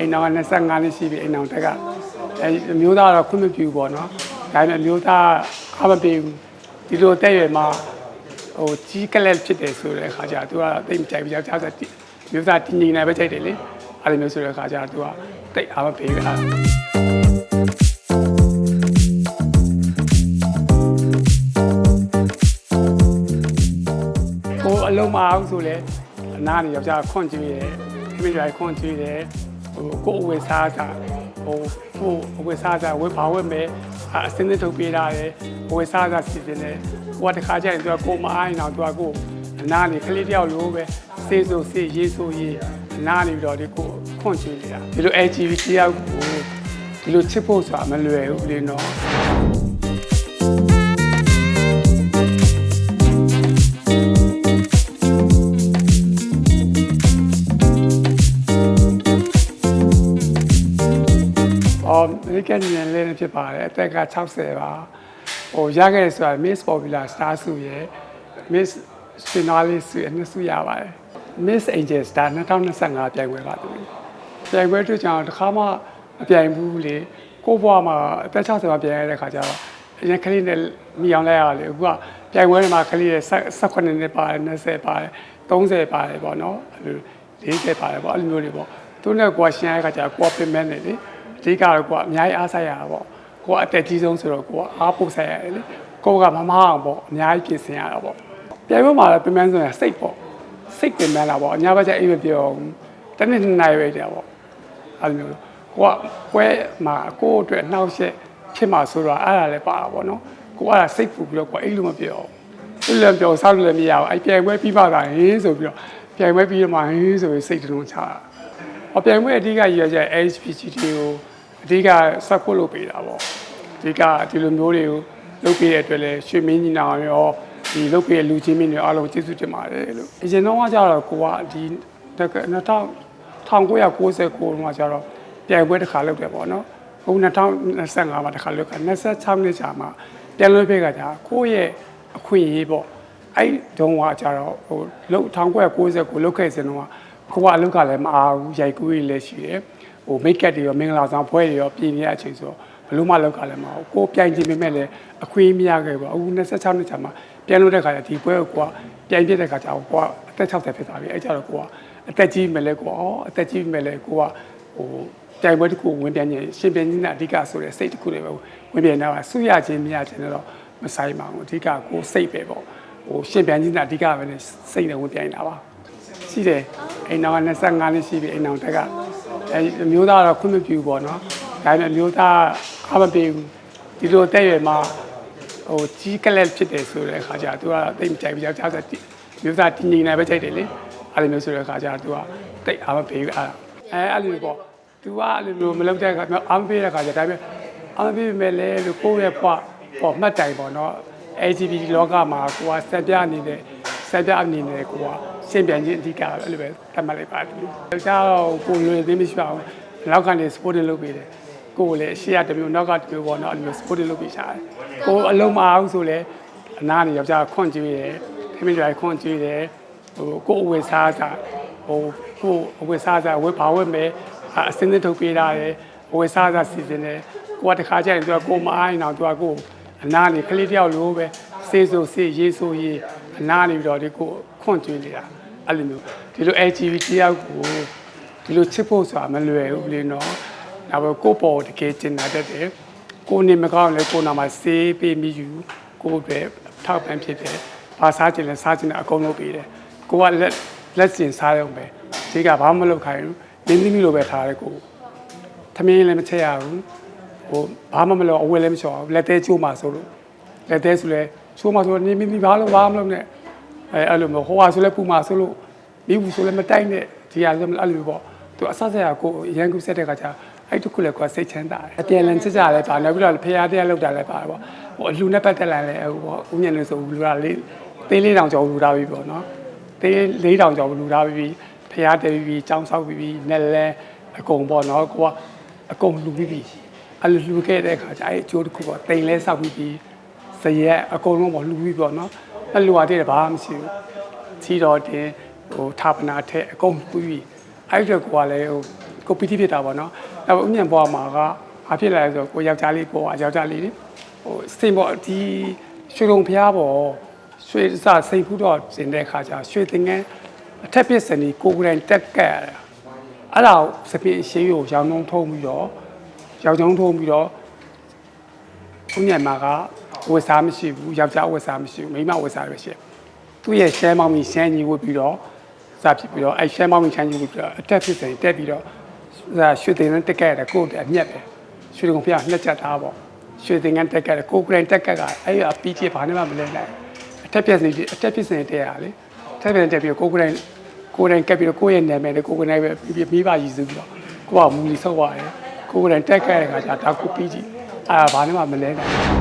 အိမ်တော်က25နှစ်ရှိပြီအိမ်တော်တက်ကအဲမျိုးသားတော့ခွင့်မပြုဘူးပေါ့နော်ဒါပေမဲ့မျိုးသားအားမပေးဘူးဒီလိုတက်ရွယ်မှာဟိုကြီးကလက်ဖြစ်တယ်ဆိုတဲ့အခါကျသူကတိတ်မကြိုက်ဘူးယောက်ျားဆိုမျိုးသားတင်းငင်နေပဲကြိုက်တယ်လေအဲ့လိုမျိုးဆိုတဲ့အခါကျသူကတိတ်အားမပေးဘူးအဲ့ကိုအလုံးမအောင်ဆိုလဲအနာနေယောက်ျားခွန့်ကျွေးတယ်မိမိတို့ခွန့်ကျွေးတယ် ဟိုကိုအဝယ်စားတာဟိုဟိုအဝယ်စားတာဝယ်ပါဝယ်မယ်အစင်းစင်းထုတ်ပေးတာတယ်ဝယ်စားတာစီစဉ်တယ်ဟိုကတခါကျရင်သူကကိုမအားရင်တော့သူကကိုအနာနေကလေးတယောက်လိုပဲစေးဆိုစေးရေးဆိုရေးအနာနေပြီးတော့ဒီကိုခွန့်ကျွေးနေတာဒီလို LGBT တယောက်ကိုဒီလိုချစ်ဖို့ဆိုတာမလွယ်ဘူးလေနော် အော်အမေရိကန်နိုင်ငံလေးနဲ့ဖြစ်ပါတယ်အသက်က60ပါဟိုရခဲ့တယ်ဆိုတာ Miss Popular Star ဆုရယ် Miss Finale ဆုရယ်နှစ်ဆုရပါတယ် Miss Angel Star 2025ပြိုင်ပွဲပါသူပြိုင်ပွဲတို့ကြောင့်တစ်ခါမှမပြိုင်ဘူးလေကိုယ့်ဘဝမှာအသက်60ပါပြိုင်ရတဲ့ခါကျတော့အရင်ကလေးနဲ့မိအောင်လိုက်ရလေအခုကပြိုင်ပွဲတွေမှာကလေးတွေ18နှစ်ပါတယ်20ပါတယ်30ပါတယ်ပေါ့နော်အဲ့လို40ပါတယ်ပေါ့အဲ့လိုမျိုးတွေပေါ့သူနဲ့ကိုယ်ရှင်းရတဲ့ခါကျတော့ကိုယ်ပြင်မဲ့နေလေ အဓိကတော့ကိုကအများကြီးအားဆိုင်ရတာပေါ့ကိုကအတက်ကြီးဆုံးဆိုတော့ကိုကအားပို့ဆိုင်ရတယ်လေကိုကမမအောင်ပေါ့အများကြီးပြင်ဆင်ရတာပေါ့ပြိုင်ပွဲမှာလည်းပြင်ပန်းဆိုရင်စိတ်ပေါ့စိတ်ပြင်ပန်းလာပေါ့အညာဘက်ကျအိမ်မပြောဘူးတနေ့နှစ်နိုင်ပဲတည်းပေါ့အဲ့လိုမျိုးကိုကပွဲမှာကိုယ့်အတွက်နှောက်ရက်ဖြစ်မှာဆိုတော့အဲ့ဒါလည်းပါတာပေါ့နော်ကိုကစိတ်ပူပြီးတော့ကိုအိမ်လို့မပြောဘူးအဲ့လိုပြောစားလို့လည်းမရဘူးအဲ့ပြိုင်ပွဲပြီးပါတာဟင်းဆိုပြီးတော့ပြိုင်ပွဲပြီးတော့မှဟင်းဆိုပြီးစိတ်တုံးချတာအပြိုင်ပွဲအဓိကရည်ရွယ်ချက် HPGT ကို အဓိကဆက်ဖို့လုပ်ပေးတာပေါ့အဓိကဒီလိုမျိုးတွေကိုလုပ်ပေးတဲ့အတွက်လည်းရွှေမင်းညီနောင်ရောဒီလုပ်ပေးတဲ့လူချင်းမင်းတွေအားလုံးကျေးဇူးတင်ပါတယ်လို့အရင်တော့ကကြတော့ကိုကဒီ1999မှာကျတော့ပြိုင်ပွဲတစ်ခါလုပ်တယ်ပေါ့နော်အခု2025မှာတစ်ခါလုပ်ခါ26နှစ်ကြာမှာပြန်လို့ဖြစ်ကြတာကိုယ့်ရဲ့အခွင့်အရေးပေါ့အဲ့တုန်းကကြတော့ဟိုလုတ်1990ကိုလုတ်ခဲ့စင်တော့ကိုကအလုပ်ကလည်းမအားဘူးရိုက်ကူးရေးလည်းရှိတယ် ဟိုမိတ်ကပ်တွေရောမင်္ဂလာဆောင်ဖွဲတွေရောပြင်နေတဲ့အချိန်ဆိုဘလို့မှလောက်ကလည်းမအောင်ကိုပြိုင်ချင်ပေမဲ့လည်းအခွင့်အရေးမရခဲ့ဘူးအခု26နှစ်ကြာမှာပြန်လို့တဲ့ခါကျဒီပွဲကိုကိုကပြိုင်ပြတဲ့ခါကျတော့ကိုကအသက်60ဖြစ်သွားပြီအဲ့ကြတော့ကိုကအသက်ကြီးမယ်လဲကိုအော်အသက်ကြီးမယ်လဲကိုကဟိုပြိုင်ပွဲတစ်ခုဝင်ပြန်ရင်ရှင်ပြန်ခြင်းနဲ့အဓိကဆိုတဲ့စိတ်တစ်ခုတွေပဲဝင်ပြန်တာဆုရခြင်းမရခြင်းတော့မဆိုင်ပါဘူးအဓိကကိုစိတ်ပဲပေါ့ဟိုရှင်ပြန်ခြင်းနဲ့အဓိကပဲနဲ့စိတ်နဲ့ဝင်ပြန်တာပါရှိတယ်အိမ်တော်က25နှစ်ရှိပြီအိမ်တော်တက်က အဲမျိုးသားတော့ခွင့်မပြုဘူးပေါ့နော်ဒါပေမဲ့မျိုးသားအားမပေးဘူးဒီလိုတက်ရွယ်မှာဟိုကြီးကလက်ဖြစ်တယ်ဆိုတဲ့အခါကျသူကတိတ်မကြိုက်ဘူးယောက်ျားဆိုမျိုးသားတင်းငင်နေပဲကြိုက်တယ်လေအဲ့လိုမျိုးဆိုတဲ့အခါကျသူကတိတ်အားမပေးဘူးအဲ့ဒါအဲအဲ့လိုပေါ့သူကအဲ့လိုမလုပ်တဲ့အခါအားမပေးတဲ့အခါကျဒါပေမဲ့အားမပေးပေမဲ့လည်းလို့ကိုယ့်ရဲ့ဘဝပေါ့မှတ်တိုင်ပေါ့နော် LGBT လောကမှာကိုကစက်ပြနေတဲ့စက်ပြအနေနဲ့ကိုက ရှင်းပြန်ခြင်းအဓိကအဲ့လိုပဲတတ်မှတ်လိုက်ပါတယ်။ဒါကြောင့်ကိုလွယ်သိမရှိပါဘူး။နောက်ကနေ sporting လုပ်ပေးတယ်။ကိုလည်းရှေ့ကတစ်မျိုးနောက်ကတစ်မျိုးပေါ့နော်အဲ့လိုမျိုး sporting လုပ်ပေးချာတယ်။ကိုအလုံးမအောင်ဆိုလဲအနာနေယောက်ျားခွန့်ကျွေးတယ်။ဖိမိတို့ခွန့်ကျွေးတယ်။ဟိုကိုအဝယ်စားတာဟိုကိုအဝယ်စားတာဝယ်ပါဝယ်မယ်အစင်းစင်းထုတ်ပေးတာတယ်။အဝယ်စားတာစီစဉ်တယ်။ကိုကတခါကျရင်သူကကိုမအားရင်တော့သူကကိုအနာနေကလေးတယောက်လိုပဲစေးဆိုစေးရေးဆိုရေး အနာနေပြီးတော့ဒီကိုခွန့်ကျွေးနေတာအဲ့လိုမျိုးဒီလို LGBT တယောက်ကိုဒီလိုချစ်ဖို့ဆိုတာမလွယ်ဘူးလေနော်ဒါပေမဲ့ကိုယ့်ပေါ်တကယ်ကျင်နာတတ်တယ်ကိုယ်နေမကောင်းလဲကိုယ်နာမှာစေးပေးမိယူကိုယ့်ပဲထောက်ပံ့ဖြစ်တယ်ဘာစားချင်လဲစားချင်တဲ့အကုန်လုပ်ပေးတယ်ကိုကလက်လက်ကျင်စားရုံပဲဒီကဘာမှမလုပ်ခိုင်းဘူးနင်းသမီးလိုပဲထားတယ်ကိုသမင်းလည်းမချက်ရဘူးဟိုဘာမှမလုပ်အဝယ်လည်းမချော်ဘူးလက်သေးချိုးမှဆိုလို့လက်သေးဆိုလဲ ချိုးမှဆိုနေမိမိဘာလို့ဘာမှမလုပ်နဲ့အဲအဲ့လိုမျိုးဟိုဟာဆိုလဲပူမှဆိုလို့မိဘူးဆိုလဲမတိုက်နဲ့ဒီဟာဆိုအဲ့လိုပေါ့သူအဆဆက်ရကိုရန်ကူဆက်တဲ့ခါကျအဲ့တခုလည်းကိုစိတ်ချမ်းသာတယ်အပြန်လန်ချက်ကြလဲပါနောက်ပြီးတော့ဖရားတရားလောက်တာလည်းပါပေါ့ဟိုအလှနဲ့ပတ်သက်လာလဲဟိုပေါ့ဦးညံလို့ဆိုလူတာလေးသေးလေးတောင်ကြောလူတာပြီပေါ့နော်သေးလေးတောင်ကြောလူတာပြီဖရားတည်ပြီចောင်းဆောက်ပြီနဲ့လဲအကုန်ပေါ့နော်ကိုကအကုန်လူပြီးပြီအဲ့လိုလူခဲ့တဲ့ခါကျအဲ့အကျိုးတစ်ခုပေါ့တိမ်လဲဆောက်ပြီးပြီ ဇရက်အကုန်လုံးပေါ့လူပြီးပေါ့နော်အဲ့လိုဟာတည်းဘာမှမရှိဘူးချီတော်တင်ဟိုဌာပနာထက်အကုန်ပြီးပြီအဲ့ဒီတော့ကိုကလည်းဟိုကိုပီတိဖြစ်တာပေါ့နော်အဲ့တော့ဥညံဘွားမှာကဘာဖြစ်လဲဆိုတော့ကိုယောက်ျားလေးပေါ်ယောက်ျားလေးလေဟိုစိတ်ပေါ့ဒီရွှေလုံးဖျားပေါ့ရွှေစစိတ်ဖူးတော့စင်တဲ့ခါကျရွှေတင်ငန်းအထက်ပစ်စနီကိုကိုယ်တိုင်တက်ကက်ရတာအဲ့ဒါကိုစပင်းရှေးကိုရောင်းနှုံးထုံးပြီးတော့ရောင်းနှုံးထုံးပြီးတော့ဦးညံမှာက ဝတ်စားမရှိဘူးယောက်ျားဝတ်စားမရှိဘူးမိန်းမဝတ်စားပဲရှိတယ်သူ့ရဲ့ရှမ်းမောင်ကြီးရှမ်းကြီးဝတ်ပြီးတော့စားဖြစ်ပြီးတော့အဲရှမ်းမောင်ကြီးရှမ်းကြီးဝတ်ပြီးတော့အတက်ဖြစ်စင်တက်ပြီးတော့ဒါရွှေတင်နဲ့တက်ခဲ့တယ်ကိုယ်တည်းအမျက်ပဲရွှေတင်ကဖျားနှစ်ချက်သားပေါ့ရွှေတင်ကတက်ခဲ့တယ်ကိုယ်ကရင်တက်ခဲ့ကအဲ့ရပီးချဘာနဲ့မှမလဲနိုင်အတက်ဖြစ်စင်အတက်ဖြစ်စင်တက်ရလေအတက်ဖြစ်စင်တက်ပြီးတော့ကိုယ်ကရင်ကိုယ်တိုင်ကက်ပြီးတော့ကိုယ့်ရဲ့နာမည်နဲ့ကိုယ်ကိုယ်တိုင်ပဲမိဘရည်စုပြီးတော့ကိုကမူလီဆောက်ရတယ်ကိုယ်ကိုယ်တိုင်တက်ခဲ့တဲ့ခါကျဒါကိုပီးကြည့်အာဘာနဲ့မှမလဲနိုင်